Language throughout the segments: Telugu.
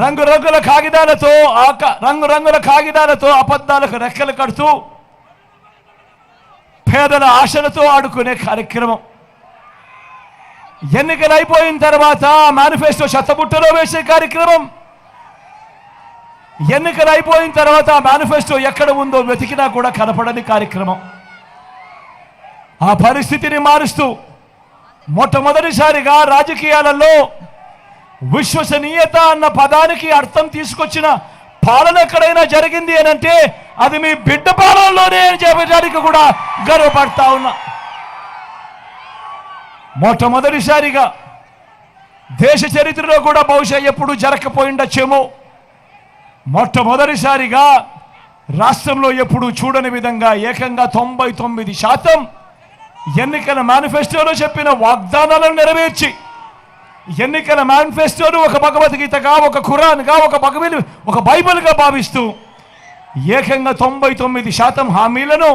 రంగురంగుల కాగితాలతో ఆక రంగురంగుల కాగితాలతో అబద్ధాలకు రెక్కలు కడుతూ పేదల ఆశలతో ఆడుకునే కార్యక్రమం. ఎన్నికలు అయిపోయిన తర్వాత మేనిఫెస్టో చెత్తబుట్టలో వేసే కార్యక్రమం. ఎన్నికలు అయిపోయిన తర్వాత మేనిఫెస్టో ఎక్కడ ఉందో వెతికినా కూడా కనపడని కార్యక్రమం. ఆ పరిస్థితిని మారుస్తూ మొట్టమొదటిసారిగా రాజకీయాలలో విశ్వసనీయత అన్న పదానికి అర్థం తీసుకొచ్చిన పాలన ఎక్కడైనా జరిగింది అని అంటే అది మీ బిడ్డ పాలనలోనే అని చెప్పడానికి కూడా గర్వపడతా ఉన్నా. మొట్టమొదటిసారిగా దేశ చరిత్రలో కూడా బహుశా ఎప్పుడు జరగకపోయిండొచ్చేమో. మొట్టమొదటిసారిగా రాష్ట్రంలో ఎప్పుడు చూడని విధంగా ఏకంగా తొంభై తొమ్మిది శాతం ఎన్నికల మేనిఫెస్టోలో చెప్పిన వాగ్దానాలను నెరవేర్చి ఎన్నికల మేనిఫెస్టోను ఒక భగవద్గీతగా ఒక ఖురాన్గా ఒక భగవద్ ఒక బైబిల్గా భావిస్తూ ఏకంగా తొంభై తొమ్మిది శాతం హామీలను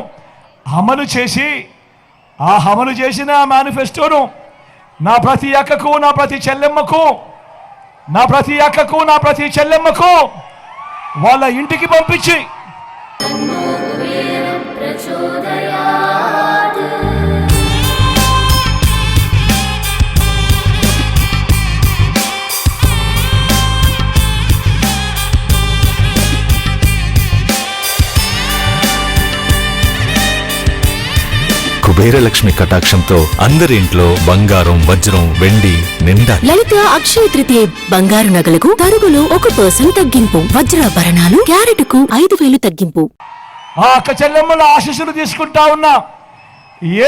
అమలు చేసి ఆ అమలు చేసిన మేనిఫెస్టోను నా ప్రతి అక్కకు నా ప్రతి చెల్లెమ్మకు నా ప్రతి అక్కకు నా ప్రతి చెల్లెమ్మకు వాళ్ళ ఇంటికి పంపించి కుబేరలక్ష్మి కటాక్షంతో అందరి ఇంట్లో బంగారం వజ్రం వెండి నిండా లలిత అక్షయ తృతీయ బంగారు నగలకు తరుగులో ఒక పర్సెంట్ తగ్గింపు. వజ్రాభరణాలు క్యారెట్కు ఐదు వేలు తగ్గింపు. ఆ అక్క చెల్లెమ్మల ఆశీస్సులు తీసుకుంటా ఉన్నా.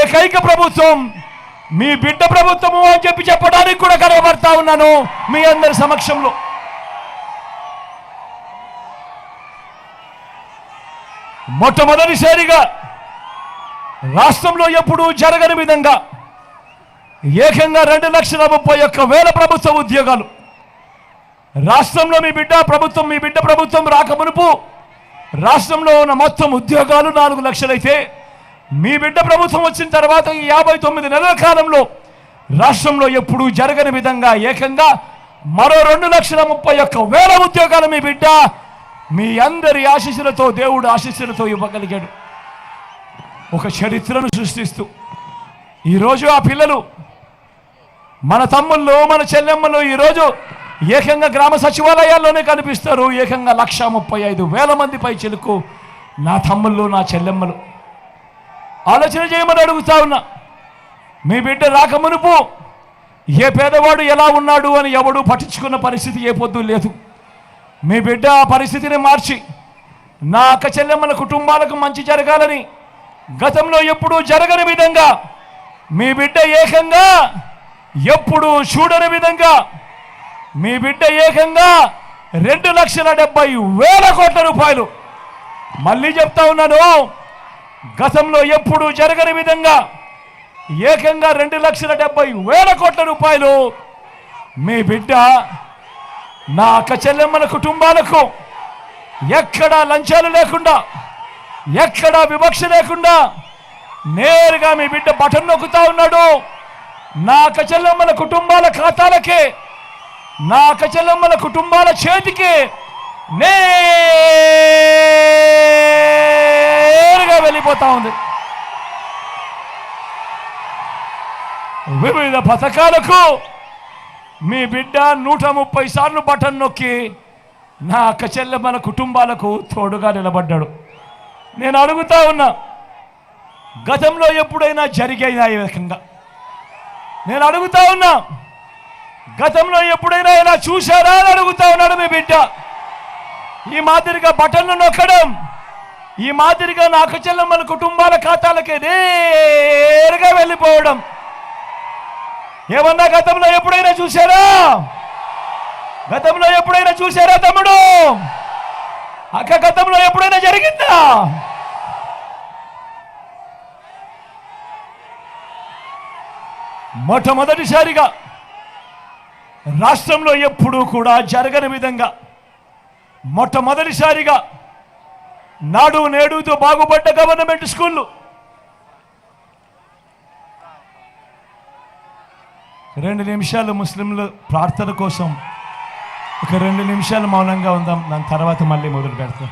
ఏకైక ప్రభుత్వం మీ బిడ్డ ప్రభుత్వము అని చెప్పి చెప్పడానికి కూడా గర్వపడతా ఉన్నాను మీ అందరి సమక్షంలో. మొట్టమొదటిసారిగా రాష్ట్రంలో ఎప్పుడూ జరగని విధంగా ఏకంగా రెండు లక్షల ముప్పై ఒక్క వేల ప్రభుత్వ ఉద్యోగాలు. రాష్ట్రంలో మీ బిడ్డ ప్రభుత్వం మీ బిడ్డ ప్రభుత్వం రాకమునుపు రాష్ట్రంలో ఉన్న మొత్తం ఉద్యోగాలు నాలుగు లక్షలైతే మీ బిడ్డ ప్రభుత్వం వచ్చిన తర్వాత ఈ యాభై తొమ్మిది నెలల కాలంలో రాష్ట్రంలో ఎప్పుడూ జరగని విధంగా ఏకంగా మరో రెండు లక్షల ముప్పై ఒక్క వేల ఉద్యోగాలు మీ బిడ్డ మీ అందరి ఆశీస్సులతో దేవుడు ఆశీస్సులతో ఇవ్వగలిగాడు. ఒక చరిత్రను సృష్టిస్తూ. ఈరోజు ఆ పిల్లలు మన తమ్ముళ్ళు మన చెల్లెమ్మలు ఈరోజు ఏకంగా గ్రామ సచివాలయాల్లోనే కనిపిస్తారు. ఏకంగా లక్ష ముప్పై ఐదు వేల మంది పై చెలుకు నా తమ్ముళ్ళు నా చెల్లెమ్మలు. ఆలోచన చేయమని అడుగుతా ఉన్నా. మీ బిడ్డ రాకమునుపు ఏ పేదవాడు ఎలా ఉన్నాడు అని ఎవడు పట్టించుకున్న పరిస్థితి ఏ పొద్దు లేదు. మీ బిడ్డ ఆ పరిస్థితిని మార్చి నా అక్క చెల్లెమ్మల కుటుంబాలకు మంచి జరగాలని గతంలో ఎప్పుడూ జరగని విధంగా మీ బిడ్డ ఏకంగా ఎప్పుడూ చూడని విధంగా మీ బిడ్డ ఏకంగా రెండు లక్షల డెబ్బై వేల కోట్ల రూపాయలు. మళ్ళీ చెప్తా ఉన్నాను గతంలో ఎప్పుడు జరగని విధంగా ఏకంగా రెండు లక్షల డెబ్బై వేల కోట్ల రూపాయలు మీ బిడ్డ నా అక్క చెల్లెమ్మల కుటుంబాలకు ఎక్కడా లంచాలు లేకుండా ఎక్కడా వివక్ష లేకుండా నేరుగా మీ బిడ్డ బటన్ నొక్కుతా ఉన్నాడు. నా అక్క కుటుంబాల ఖాతాలకే నా అక్క కుటుంబాల చేతికి నేరుగా వెళ్ళిపోతా ఉంది. వివిధ పథకాలకు మీ బిడ్డ నూట ముప్పై సార్లు బటన్ నొక్కి నా కచెల్లమ్మల కుటుంబాలకు తోడుగా నిలబడ్డాడు. నేను అడుగుతా ఉన్నా గతంలో ఎప్పుడైనా జరిగాయినా ఈ రకంగా? నేను అడుగుతా ఉన్నా గతంలో ఎప్పుడైనా ఇలా చూశారా అని అడుగుతా ఉన్నాడు మీ బిడ్డ. ఈ మాదిరిగా బటన్లు నొక్కడం ఈ మాదిరిగా నాకు చెల్లం మన కుటుంబాల ఖాతాలకే నేరుగా వెళ్ళిపోవడం. ఏమన్నా గతంలో ఎప్పుడైనా చూశారా? గతంలో ఎప్పుడైనా చూశారా తమ్ముడు? అక్క గతంలో ఎప్పుడైనా జరిగిందా? మొట్టమొదటిసారిగా రాష్ట్రంలో ఎప్పుడూ కూడా జరగని విధంగా మొట్టమొదటిసారిగా నాడు నేడుతో బాగుపడ్డ గవర్నమెంట్ స్కూళ్ళు. రెండు నిమిషాలు ముస్లింలు ప్రార్థన కోసం ఒక రెండు నిమిషాలు మౌనంగా ఉందాం దాని తర్వాత మళ్ళీ మొదలు పెడతాం.